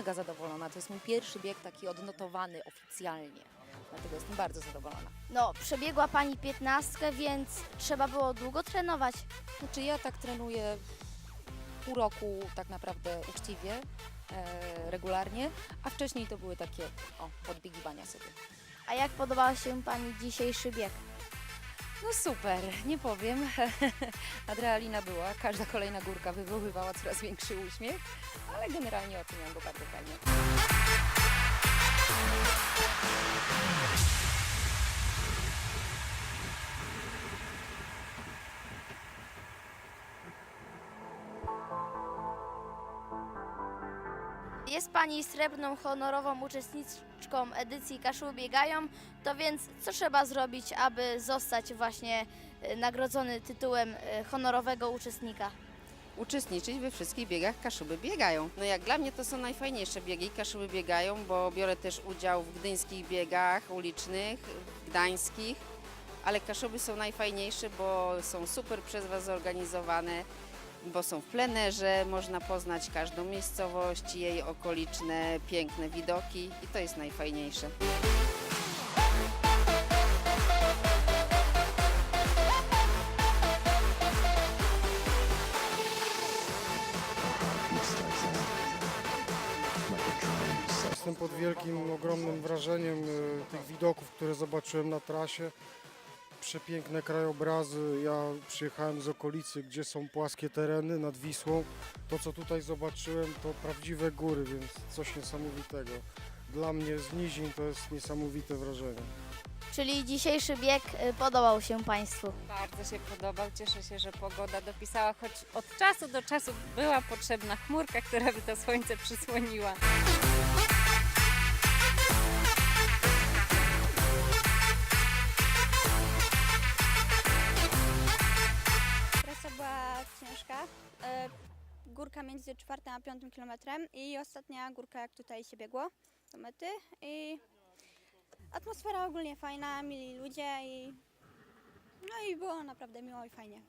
mega zadowolona. To jest mój pierwszy bieg taki odnotowany oficjalnie. Dlatego jestem bardzo zadowolona. No, przebiegła Pani piętnastkę, więc trzeba było długo trenować. Znaczy ja tak trenuję pół roku tak naprawdę uczciwie, e, regularnie, a wcześniej to były takie o, podbiegiwania sobie. A jak podobał się Pani dzisiejszy bieg? No super, nie powiem. Adrenalina była, każda kolejna górka wywoływała coraz większy uśmiech, ale generalnie oceniam go bardzo fajnie. Jest Pani srebrną, honorową uczestniczką edycji Kaszuby Biegają, to więc co trzeba zrobić, aby zostać właśnie e, nagrodzony tytułem e, honorowego uczestnika? uczestniczyć we wszystkich biegach Kaszuby Biegają. No jak dla mnie to są najfajniejsze biegi Kaszuby Biegają, bo biorę też udział w gdyńskich biegach ulicznych, gdańskich, ale Kaszuby są najfajniejsze, bo są super przez Was zorganizowane, bo są w plenerze, można poznać każdą miejscowość, jej okoliczne piękne widoki i to jest najfajniejsze. Jestem pod wielkim, ogromnym wrażeniem e, tych widoków, które zobaczyłem na trasie. Przepiękne krajobrazy. Ja przyjechałem z okolicy, gdzie są płaskie tereny nad Wisłą. To, co tutaj zobaczyłem, to prawdziwe góry, więc coś niesamowitego. Dla mnie z nizin to jest niesamowite wrażenie. Czyli dzisiejszy bieg e, podobał się Państwu. Bardzo się podobał. Cieszę się, że pogoda dopisała, choć od czasu do czasu była potrzebna chmurka, która by to słońce przysłoniła. E, Górka między czwartym a piątym kilometrem i ostatnia górka, jak tutaj się biegło do mety. I atmosfera ogólnie fajna, mili ludzie i no i było naprawdę miło i fajnie.